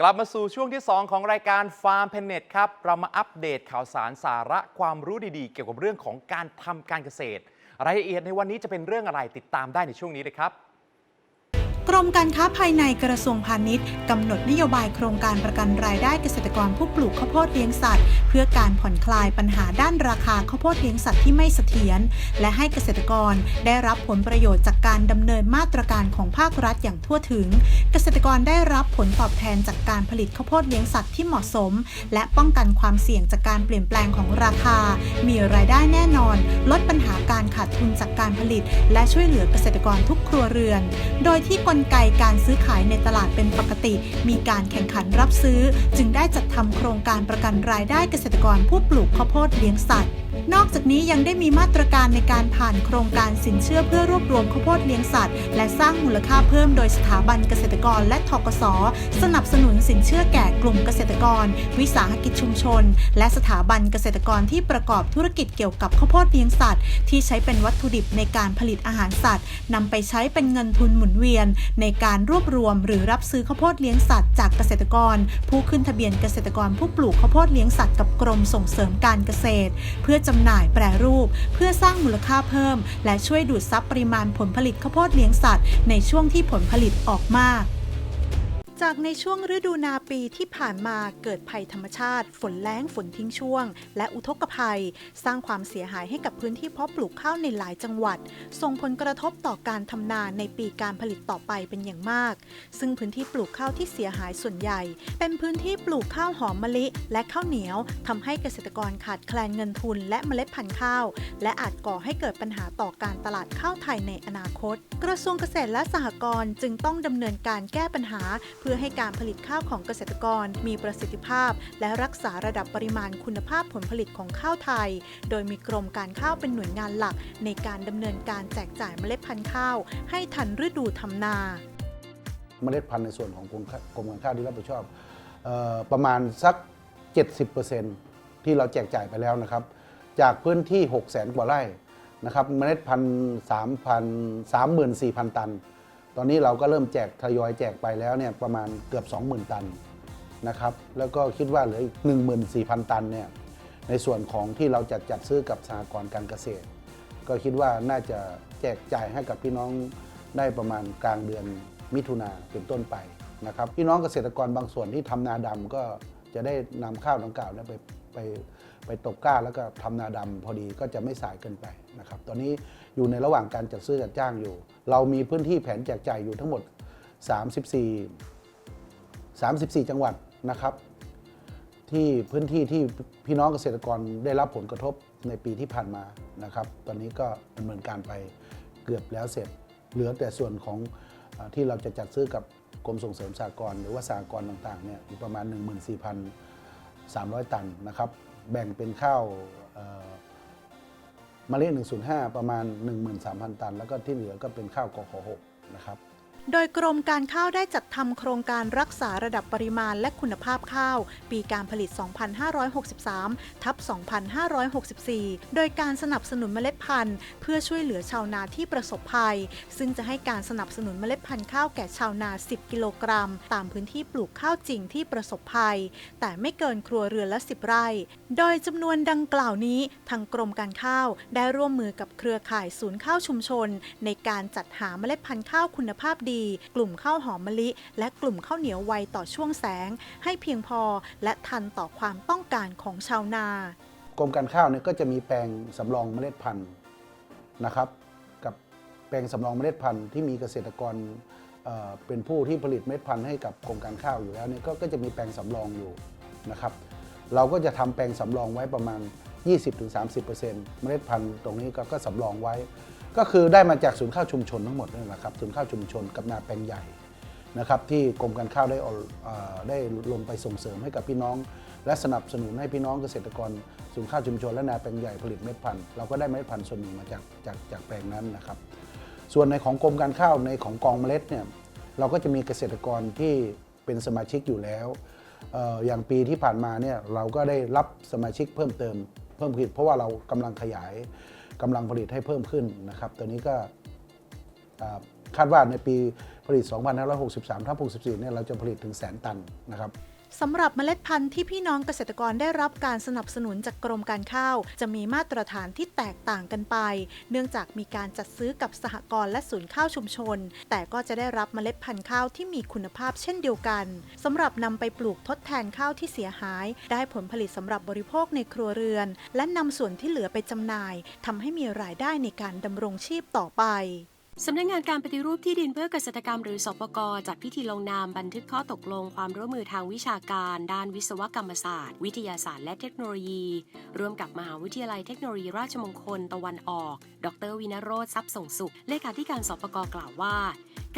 กลับมาสู่ช่วงที่ 2 ของรายการ Farm Planet ครับ เรามาอัปเดตข่าวสารสาระความรู้ดีๆ เกี่ยวกับเรื่องของการทำการเกษตร รายละเอียดในวันนี้จะเป็นเรื่องอะไรติดตามได้ในช่วงนี้เลยครับ กรมการค้าภายในกระทรวงพาณิชย์กำหนดนโยบายโครงการประกันรายได้เกษตรกรผู้ปลูกข้าวโพดเลี้ยงสัตว์ เพื่อการผ่อนคลายปัญหาด้านราคาข้าวโพดเลี้ยงสัตว์ที่ไม่เสถียรและให้เกษตรกรได้รับผลประโยชน์จากการดำเนินมาตรการของภาครัฐอย่างทั่วถึง เกษตรกรได้รับผลตอบแทนจากการผลิตข้าวโพดเลี้ยงสัตว์ที่เหมาะสม และป้องกันความเสี่ยงจากการเปลี่ยนแปลงของราคา มีรายได้แน่นอน ลดปัญหาการขาดทุนจากการผลิต และช่วยเหลือเกษตรกรทุกครัวเรือน โดยที่กลไกการซื้อขายในตลาดเป็นปกติ มีการแข่งขันรับซื้อ จึงได้จัดทำโครงการประกันรายได้เกษตรกรผู้ปลูกข้าวโพดเลี้ยงสัตว์ นอกจากนี้ยังได้มีมาตรการในการผ่านโครงการสินเชื่อเพื่อรวบรวมข้าวโพดเลี้ยงสัตว์ และสร้างมูลค่าเพิ่มโดยสถาบันเกษตรกรและทกส สนับสนุนสินเชื่อแก่กลุ่มเกษตรกร วิสาหกิจชุมชน และสถาบันเกษตรกรที่ประกอบธุรกิจเกี่ยวกับข้าวโพดเลี้ยงสัตว์ ที่ใช้เป็นวัตถุดิบในการผลิตอาหารสัตว์นำไปใช้เป็นเงินทุนหมุนเวียน ในการรวบรวม หรือรับซื้อข้าวโพดเลี้ยงสัตว์จากเกษตรกร ผู้ขึ้นทะเบียนเกษตรกรผู้ปลูกข้าวโพดเลี้ยงสัตว์กับกรมส่งเสริมการเกษตร เพื่อจำหน่ายแปรรูป เพื่อสร้างมูลค่าเพิ่ม และช่วยดูดซับปริมาณผลผลิตข้าวโพดเลี้ยงสัตว์ในช่วงที่ผลผลิตออกมาก จากในช่วงฤดูนาปีที่ผ่านมาเกิดภัยธรรมชาติ ฝนแล้งฝนทิ้งช่วง และอุทกภัย สร้างความเสียหายให้กับพื้นที่เพาะปลูกข้าวในหลายจังหวัด ส่งผลกระทบต่อการทำนาในปีการผลิตต่อไปเป็นอย่างมาก ซึ่งพื้นที่ปลูกข้าวที่เสียหายส่วนใหญ่ เป็นพื้นที่ปลูกข้าวหอมมะลิ และข้าวเหนียวทำให้เกษตรกรขาดแคลนเงินทุน และเมล็ดพันธุ์ข้าว และอาจก่อให้เกิดปัญหาต่อการตลาดข้าวไทยในอนาคต กระทรวงเกษตรและสหกรณ์จึงต้องดำเนินการแก้ปัญหาเพื่อให้การผลิตข้าวของเกษตรกรมีประสิทธิภาพ และรักษาระดับปริมาณคุณภาพผลผลิตของข้าวไทย โดยมีกรมการข้าวเป็นหน่วยงานหลัก ในการดำเนินการแจกจ่ายเมล็ดพันธุ์ข้าว ให้ทันฤดูทำนาเมล็ดพันธุ์ในส่วนของกรมการข้าวที่รับผิดชอบออประมาณสัก 70%ที่เราแจกจ่ายไปแล้วนะครับ จากพื้นที่ 6 0 0 0 0 0 กว่าไร่นะครับเมล็ดพันธุ์3,000 34,000 ตัน ตอนนี้เราก็เริ่มแจกทยอยแจกไปแล้วเนี่ยประมาณเกือบ 20,000 ตันนะครับ แล้วก็คิดว่าเหลืออีก 14,000 ตันเนี่ยในส่วนของที่เราจะจัดซื้อกับสหกรณ์การเกษตร ก็คิดว่าน่าจะแจกจ่ายให้กับพี่น้องได้ประมาณกลางเดือนมิถุนาเป็นต้นไปนะครับ พี่น้องเกษตรกรบางส่วนที่ทำนาดำก็จะได้นำข้าวดังกล่าวไปไปไปตกกล้าแล้วก็ทำนาดำพอดีก็จะไม่สายเกินไปนะครับ ตอนนี้อยู่ในระหว่างการจัดซื้อจัดจ้างอยู่ เรามีพื้นที่แผนแจกจ่ายอยู่ทั้งหมด 34 34 จังหวัดนะครับ ที่พื้นที่ที่พี่น้องเกษตรกรได้รับผลกระทบในปีที่ผ่านมานะครับ ตอนนี้ก็ดำเนินการไปเกือบแล้วเสร็จ เหลือแต่ส่วนของอที่เราจะจัดซื้อกับกรมส่งเสริมสหกรณ์หรือว่าสหกรณ์ต่างๆเนี่ยอยู่ประมาณ 14,300 ตันนะครับ แบ่งเป็นข้าว เอ่อเมล็ด105ประมาณ 13,000 ตัน แล้วก็ที่เหลือก็เป็นข้าวกข6นะครับ โดยกรมการข้าวได้จัดทำโครงการรักษาระดับปริมาณและคุณภาพข้าว ปีการผลิต 2563 ทับ 2564 โดยการสนับสนุนเมล็ดพันธุ์ เพื่อช่วยเหลือชาวนาที่ประสบภัย ซึ่งจะให้การสนับสนุนเมล็ดพันธุ์ข้าวแก่ชาวนา 10 กิโลกรัม ตามพื้นที่ปลูกข้าวจริงที่ประสบภัย แต่ไม่เกินครัวเรือนละ 10 ไร่ โดยจำนวนดังกล่าวนี้ ทางกรมการข้าวได้ร่วมมือกับเครือข่ายศูนย์ข้าวชุมชน ในการจัดหาเมล็ดพันธุ์ข้าวคุณภาพดีกลุ่มข้าวหอมมะลิ และกลุ่มข้าวเหนียวไวต่อช่วงแสง ให้เพียงพอและทันต่อความต้องการของชาวนากรมการข้าวเนี่ยก็จะมีแปลงสำรองเมล็ดพันธุ์นะครับกับแปลงสำรองเมล็ดพันธุ์ที่มีเกษตรกรเเป็นผู้ที่ผลิตเมล็ดพันธุ์ให้กับกรมการข้าวอยู่แล้วเนี่ยก็ก็จะมีแปลงสำรองอยู่นะครับ เราก็จะทำแปลงสำรองไว้ประมาณ 20-30%เมล็ดพันธุ์ตรงนี้ก็ก็สำรองไว้ ก็คือได้มาจากศูนย์ข้าวชุมชนทั้งหมดนั่แหละครับศูนย์ข้าวชุมชนกับนาแปลงใหญ่นะครับที่กรมการข้าวได้เออได้ลงไปส่งเสริมให้กับพี่น้อง และสนับสนุนให้พี่น้องเกษตรกรศูนย์ข้าวชุมชนและนาแปลงใหญ่ผลิตเม็ดพันธุ์เราก็ได้เม็ดพันธุ์ส่วนหนึ่งมาจากจากจากแปลงนั้นนะครับ ส่วนในของกรมการข้าวในของกองเมล็ดเนี่ยเราก็จะมีเกษตรกรที่เป็นสมาชิกอยู่แล้วเอ่ออย่างปีที่ผ่านมาเนี่ยเราก็ได้รับสมาชิกเพิ่มเติมเพิ่มขึ้นเพราะว่าเรากำลังขยาย กำลังผลิตให้เพิ่มขึ้นนะครับตัวนี้ก็คาดว่าในปีผลิต 2563ทับ64 เนี่ยเราจะผลิตถึงแสนตันนะครับ สำหรับเมล็ดพันธุ์ที่พี่น้องเกษตรกรได้รับการสนับสนุนจากกรมการข้าว จะมีมาตรฐานที่แตกต่างกันไป เนื่องจากมีการจัดซื้อกับสหกรณ์และศูนย์ข้าวชุมชน แต่ก็จะได้รับเมล็ดพันธุ์ข้าวที่มีคุณภาพเช่นเดียวกันสำหรับนำไปปลูกทดแทนข้าวที่เสียหาย ได้ผลผลิตสำหรับบริโภคในครัวเรือน และนำส่วนที่เหลือไปจำหน่ายทำให้มีรายได้ในการดำรงชีพต่อไป สำนักงานการปฏิรูปที่ดินเพื่อเกษตรกรรมหรือสปกจัดพิธีลงนามบันทึกข้อตกลงความร่วมมือทางวิชาการ ด้านวิศวกรรมศาสตร์ วิทยาศาสตร์และเทคโนโลยี ร่วมกับมหาวิทยาลัยเทคโนโลยีราชมงคลตะวันออก ดรวินโรธทรัพย์ส่งสุข เลขาธิการสปกกล่าวว่า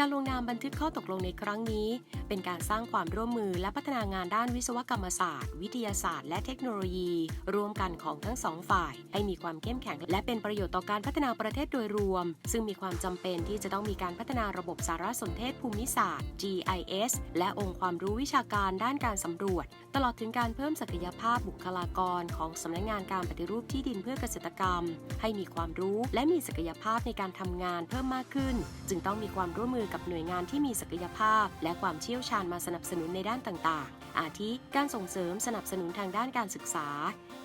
การลงนามบันทึกข้อตกลงในครั้งนี้ เป็นการสร้างความร่วมมือและพัฒนางานด้านวิศวกรรมศาสตร์ วิทยาศาสตร์และเทคโนโลยี ร่วมกันของทั้งสองฝ่าย ให้มีความเข้มแข็ง และเป็นประโยชน์ต่อการพัฒนาประเทศโดยรวม ซึ่งมีความจำเป็นที่จะต้องมีการพัฒนาระบบสารสนเทศภูมิศาสตร์ GIS และองค์ความรู้วิชาการด้านการสำรวจตลอดถึงการเพิ่มศักยภาพบุคลากรของสำนักงานการปฏิรูปที่ดินเพื่อเกษตรกรรม ให้มีความรู้และมีศักยภาพในการทำงานเพิ่มมากขึ้น จึงต้องมีความร่วมมือกับหน่วยงานที่มีศักยภาพ และความเชี่ยวชาญมาสนับสนุนในด้านต่างๆ อาทิการส่งเสริมสนับสนุนทางด้านการศึกษา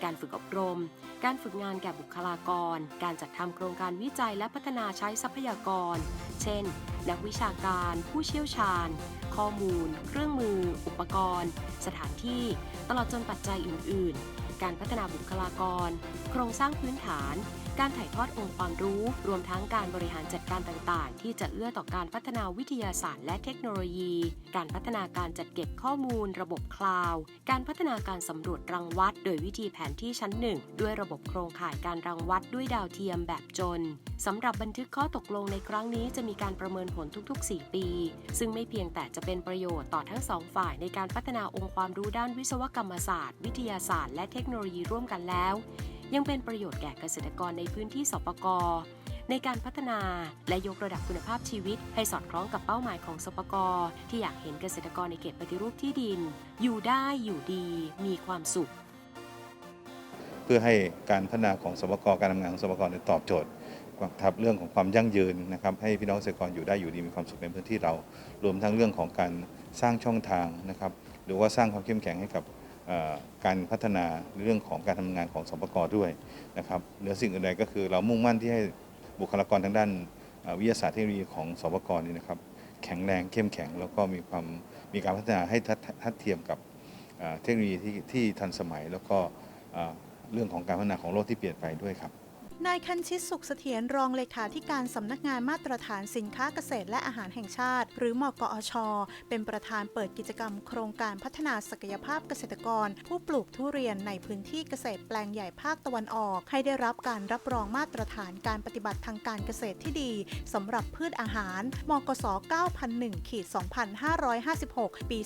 การฝึกอบรม การฝึกงานแก่บุคลากร การจัดทำโครงการวิจัยและพัฒนาใช้ทรัพยากร เช่น นักวิชาการ ผู้เชี่ยวชาญ ข้อมูล เครื่องมือ อุปกรณ์ สถานที่ ตลอดจนปัจจัยอื่น ๆ การพัฒนาบุคลากร โครงสร้างพื้นฐาน การถ่ายทอดองค์ความรู้ รวมทั้งการบริหารจัดการต่างๆ ที่จะเอื้อต่อการพัฒนาวิทยาศาสตร์และเทคโนโลยี การพัฒนาการจัดเก็บข้อมูล ระบบคลาวด์การพัฒนาการสำรวจรังวัด โดยวิธีแผนที่ชั้นหนึ่งด้วยระบบโครงข่ายการรังวัดด้วยดาวเทียมแบบจนสำหรับบันทึกข้อตกลงในครั้งนี้จะมีการประเมินผลทุก ๆ 4 ปี ซึ่งไม่เพียงแต่จะเป็นประโยชน์ต่อทั้งสองฝ่ายในการพัฒนาองค์ความรู้ด้านวิศวกรรมศาสตร์ วิทยาศาสตร์และเทคโนโลยีร่วมกันแล้ว ยังเป็นประโยชน์แก่เกษตรกรในพื้นที่สปกในการพัฒนาและยกระดับคุณภาพชีวิต ให้สอดคล้องกับเป้าหมายของสปกที่อยากเห็นเกษตรกรในเขตปฏิรูปที่ดิน อยู่ได้อยู่ดี มีความสุข เพื่อให้การพัฒนาของสปกการทำงานของสปกตอบโจทย์ครับเรื่องของความยั่งยืนนะครับให้พี่น้องเกษตรกรอยู่ได้อยู่ดีมีความสุขในพื้นที่เรา รวมทั้งเรื่องของการสร้างช่องทางนะครับหรือว่าสร้างความเข้มแข็งให้กับ การพัฒนาเรื่องของการทำงานของสปกด้วยนะครับเหนือสิ่งอื่นใดก็คือเรามุ่งมั่นที่ให้บุคลากรทางด้านวิทยาศาสตร์เทคโนโลยีของสปกนี่นะครับ แข็งแรงเข้มแข็ง แล้วก็มีความมีการพัฒนาให้ทัดเทียมกับเทคโนโลยีที่ที่ทันสมัย แล้วก็เรื่องของการพัฒนาของโลกที่เปลี่ยนไปด้วยครับ นายคันชิตสุขเสถียรรองเลขาธิการสำนักงานมาตรฐานสินค้าเกษตรและอาหารแห่งชาติ หรือมกอช เป็นประธานเปิดกิจกรรมโครงการพัฒนาศักยภาพเกษตรกร ผู้ปลูกทุเรียนในพื้นที่เกษตรแปลงใหญ่ภาคตะวันออก ให้ได้รับการรับรองมาตรฐานการปฏิบัติทางการเกษตรที่ดีสำหรับพืชอาหาร มกส9001ขีด2556 ปี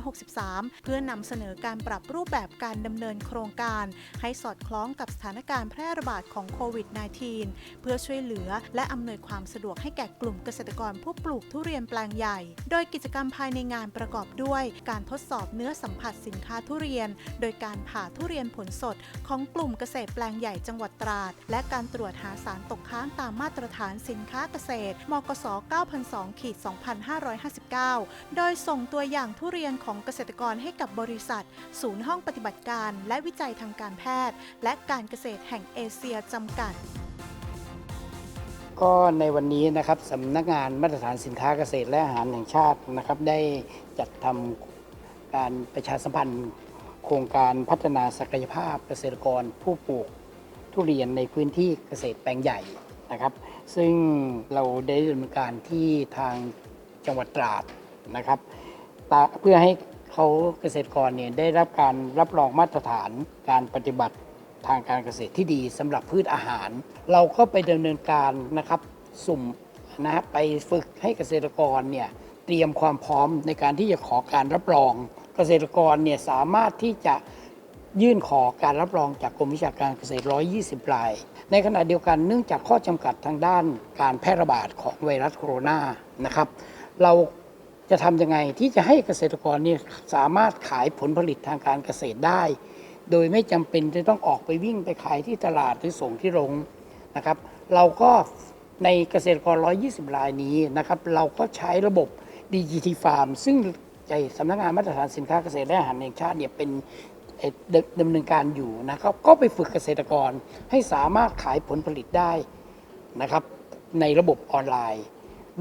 2563 เพื่อนำเสนอการปรับรูปแบบการดำเนินโครงการ ให้สอดคล้องกับสถานการณ์แพร่ระบาดของโควิด -19 เพื่อช่วยเหลือและอำนวยความสะดวกให้แก่กลุ่มเกษตรกรผู้ปลูกทุเรียนแปลงใหญ่ โดยกิจกรรมภายในงานประกอบด้วย การทดสอบเนื้อสัมผัสสินค้าทุเรียน โดยการผ่าทุเรียนผลสดของกลุ่มเกษตรแปลงใหญ่จังหวัดตราด และการตรวจหาสารตกค้างตามมาตรฐานสินค้าเกษตร มกส 9002ขีด2559 โดยส่งตัวอย่างทุเรียนของเกษตรกรให้กับบริษัท ศูนย์ห้องปฏิบัติการ และวิจัยทางการแพทย์ และการเกษตรแห่งเอเชียจำกัด ก็ในวันนี้นะครับสำนักงานมาตรฐานสินค้าเกษตรและอาหารแห่งชาตินะครับ ได้จัดทำการประชาสัมพันธ์ โครงการพัฒนาศักยภาพเกษตรกรผู้ปลูกทุเรียนในพื้นที่เกษตรแปลงใหญ่นะครับ ซึ่งเราได้ดำเนินการที่ทางจังหวัดตราดนะครับ เพื่อให้เขาเกษตรกรเนี่ยได้รับการรับรองมาตรฐานการปฏิบัติ ทางการเกษตรที่ดีสำหรับพืชอาหาร เราก็ไปดำเนินการนะครับสุ่มนะฮะไปฝึกให้เกษตรกรเนี่ยเตรียมความพร้อมในการที่จะขอการรับรอง เกษตรกรเนี่ยสามารถที่จะยื่นขอการรับรองจากกรมวิชาการเกษตร 120 ราย ในขณะเดียวกันเนื่องจากข้อจำกัดทางด้านการแพร่ระบาดของไวรัสโคโรนานะครับ เราจะทำยังไงที่จะให้เกษตรกรเนี่ยสามารถขายผลผลิตทางการเกษตรได้ โดยไม่จำเป็นจะต้องออกไปวิ่งไปขายที่ตลาดหรือส่งที่โรงนะครับ เราก็ในเกษตรกร 120 รายนี้นะครับ เราก็ใช้ระบบ DGT Farm ซึ่งใจสำนักงานมาตรฐานสินค้าเกษตรและอาหารแห่งชาติเนี่ยเป็นดำดำเนินการอยู่นะครับ ก็ไปฝึกเกษตรกรให้สามารถขายผลผลิตได้นะครับ ในระบบออนไลน์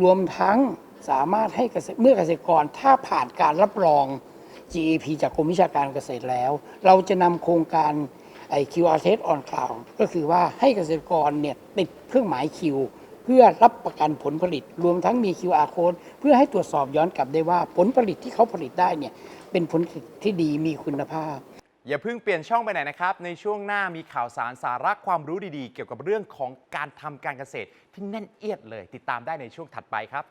รวมทั้งสามารถให้เกษตรเมื่อเกษตรกรถ้าผ่านการรับรอง GAP จากกรมวิชาการเกษตรแล้ว เราจะนำโครงการไอ้ QR Test on Cloud ก็คือว่าให้เกษตรกรเนี่ยติดเครื่องหมาย Q เพื่อรับประกันผลผลิต รวมทั้งมี QR code เพื่อให้ตรวจสอบย้อนกลับได้ว่าผลผลิตที่เขาผลิตได้เนี่ยเป็นผลผลิตที่ดีมีคุณภาพ อย่าเพิ่งเปลี่ยนช่องไปไหนนะครับ ในช่วงหน้ามีข่าวสารสาระความรู้ดีๆ เกี่ยวกับเรื่องของการทำการเกษตรที่แน่นเอียดเลย ติดตามได้ในช่วงถัดไปครับ